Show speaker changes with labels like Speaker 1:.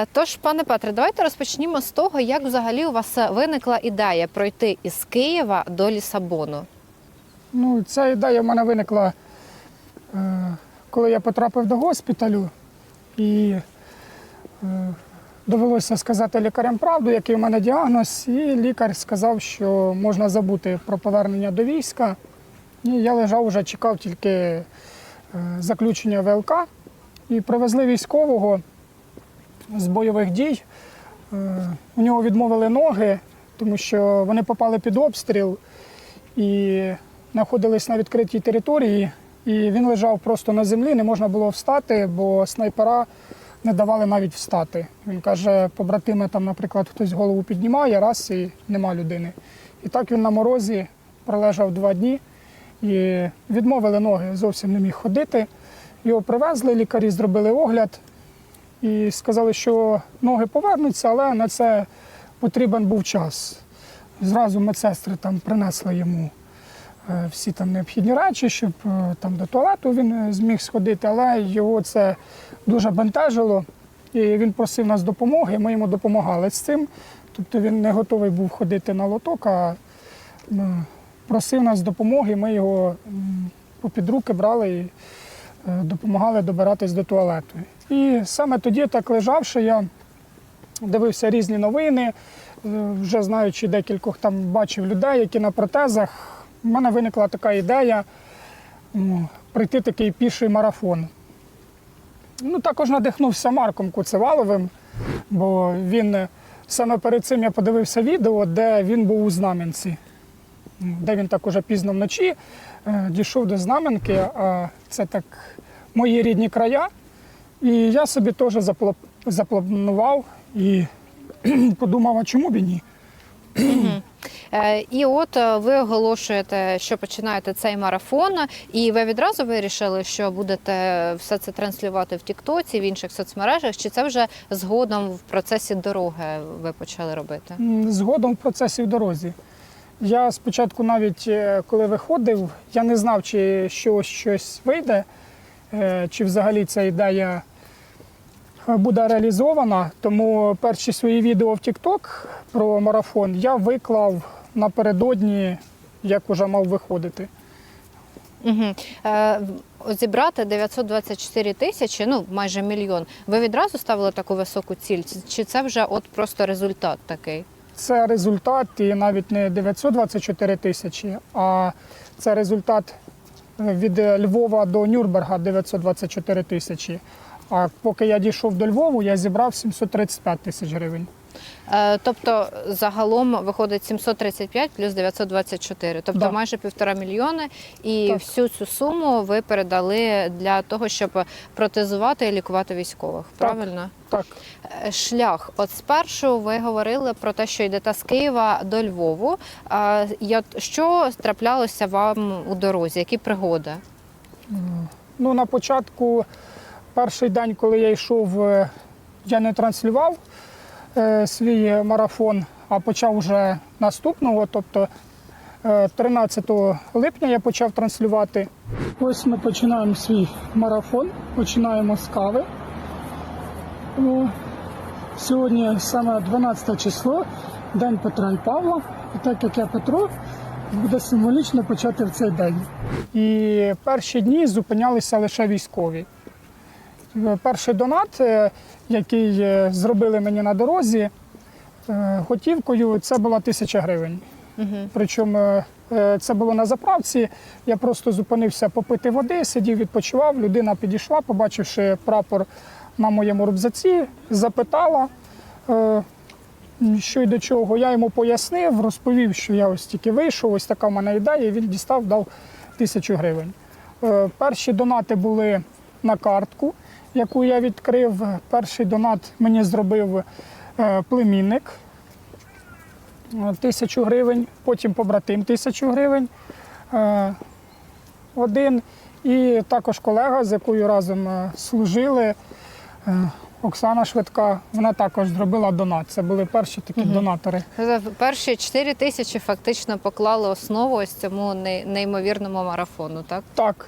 Speaker 1: Е, Тож, пане Петре, давайте розпочнімо з того, як взагалі у вас виникла ідея пройти із Києва до Лісабону.
Speaker 2: Ну, ця ідея в мене виникла, е, коли я потрапив до госпіталю, і е, довелося сказати лікарям правду, який у мене діагноз, і лікар сказав, що можна забути про повернення до війська. І я лежав вже, чекав тільки е, заключення ВЛК. І привезли військового з бойових дій. Е, У нього відмовили ноги, тому що вони попали під обстріл і знаходились на відкритій території. І він лежав просто на землі, не можна було встати, бо снайпера не давали навіть встати. Він каже, побратими там, наприклад, хтось голову піднімає, раз і нема людини. І так він на морозі пролежав два дні і відмовили ноги, зовсім не міг ходити. Його привезли, лікарі зробили огляд і сказали, що ноги повернуться, але на це потрібен був час. Зразу медсестри там принесли йому е, всі там необхідні речі, щоб е, там до туалету він е, зміг сходити, але його це дуже бентежило. І він просив нас допомоги, ми йому допомагали з цим. Тобто він не готовий був ходити на лоток, а просив нас допомоги, ми його попід руки брали допомагали добиратись до туалету. І саме тоді, так лежавши, я дивився різні новини, е, вже знаючи декількох там бачив людей, які на протезах. У мене виникла така ідея пройти такий піший марафон. Ну, також надихнувся Марком Куцеваловим, бо він е, саме перед цим я подивився відео, де він був у Знам'янці, де він так уже пізно вночі е, дійшов до Знам'янки, а це так мої рідні края. І я собі теж запланував і подумав, а чому б і ні?
Speaker 1: Е, І от е, ви оголошуєте, що починаєте цей марафон, і ви відразу вирішили, що будете все це транслювати в Тіктоці, в інших соцмережах, чи це вже згодом в процесі дороги ви почали робити?
Speaker 2: Згодом в процесі в дорозі. Я спочатку, навіть е, коли виходив, я не знав, чи щось, щось вийде, е, чи взагалі ця ідея е, буде реалізована. Тому перші свої відео в TikTok про марафон я виклав напередодні, як уже мав виходити.
Speaker 1: Угу. Зібрати 924 тисячі, ну майже мільйон. Ви відразу ставили таку високу ціль? Чи це вже от просто результат такий?
Speaker 2: Це результат і навіть не 924 тисячі, а це результат е, від Львова до Нюрнберга 924 тисячі. А поки я дійшов до Львову, я зібрав 735 тисяч гривень.
Speaker 1: Е, тобто загалом виходить 735 плюс 924, тобто
Speaker 2: Да.
Speaker 1: майже півтора мільйони. І
Speaker 2: Так.
Speaker 1: всю цю суму ви передали для того, щоб протезувати і лікувати військових. Правильно?
Speaker 2: Так,
Speaker 1: Е, Шлях. От спершу ви говорили про те, що йдете з Києва до Львову. Що траплялося вам у дорозі? Які пригоди?
Speaker 2: ну на початку, перший день, коли я йшов, е, я не транслював свій марафон, а почав вже наступного. Тобто е, 13 липня я почав транслювати. Ось ми починаємо свій марафон, починаємо з кави. Сьогодні саме 12 число, день Петра і Павла. І так як я Петро, буде символічно почати в цей день. І перші дні зупинялися лише військові. Е, Перший донат, е, який е, зробили мені на дорозі, готівкою, це була тисяча гривень.
Speaker 1: Угу.
Speaker 2: Причому це було на заправці. Я просто зупинився попити води, сидів, відпочивав. Людина підійшла, побачивши прапор на моєму рюкзаці, запитала, що й до чого. Я йому пояснив, розповів, що я ось тільки вийшов, ось така в мене ідея, і він дістав, дав тисячу гривень. Перші донати були на картку, яку я відкрив. Перший донат мені зробив е, племінник тисячу гривень, потім побратим тисячу гривень. е, Один. І також колега, з якою разом е, служили, Оксана Швидка, вона також зробила донат. Це були перші такі донатори.
Speaker 1: Перші 4 тисячі фактично поклали основу ось цьому неймовірному марафону, так?
Speaker 2: Так,